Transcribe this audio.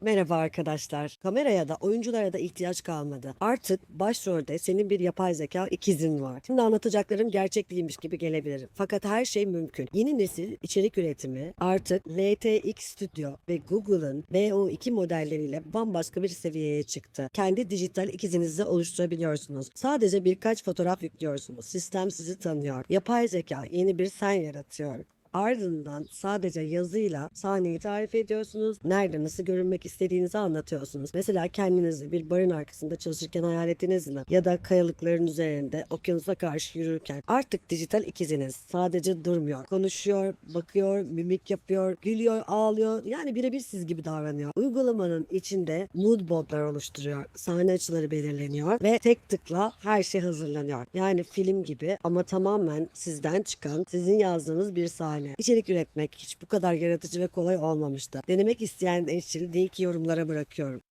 Merhaba arkadaşlar. Kameraya da oyunculara da ihtiyaç kalmadı. Artık başrolde senin bir yapay zeka ikizin var. Şimdi anlatacaklarım gerçek değilmiş gibi gelebilir. Fakat her şey mümkün. Yeni nesil içerik üretimi artık LTX Studio ve Google'ın VO2 modelleriyle bambaşka bir seviyeye çıktı. Kendi dijital ikizinizi oluşturabiliyorsunuz. Sadece birkaç fotoğraf yüklüyorsunuz. Sistem sizi tanıyor. Yapay zeka yeni bir sen yaratıyor. Ardından sadece yazıyla sahneyi tarif ediyorsunuz. Nerede nasıl görünmek istediğinizi anlatıyorsunuz. Mesela kendinizi bir barın arkasında çalışırken hayal ettiniz mi? Ya da kayalıkların üzerinde okyanusa karşı yürürken. Artık dijital ikiziniz sadece durmuyor. Konuşuyor, bakıyor, mimik yapıyor, gülüyor, ağlıyor. Yani birebir siz gibi davranıyor. Uygulamanın içinde mood boardlar oluşturuyor. Sahne açıları belirleniyor ve tek tıkla her şey hazırlanıyor. Yani film gibi ama tamamen sizden çıkan, sizin yazdığınız bir sahne. İçerik üretmek hiç bu kadar yaratıcı ve kolay olmamıştı. Denemek isteyen için linki yorumlara bırakıyorum.